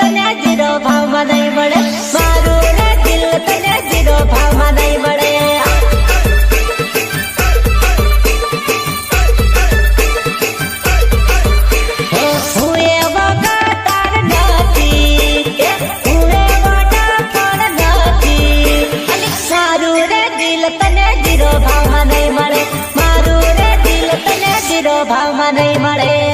તને જિરો ભાવ નઈ મડે મારું રે દિલ તને જિરો ભાવ નઈ મડે ઓ હો એ બગાતાર નાતી કે સુને બગાતાર નાતી અલખ સાધુ રે દિલ તને જિરો ભાવ નઈ મડે મારું રે દિલ તને જિરો ભાવ નઈ મડે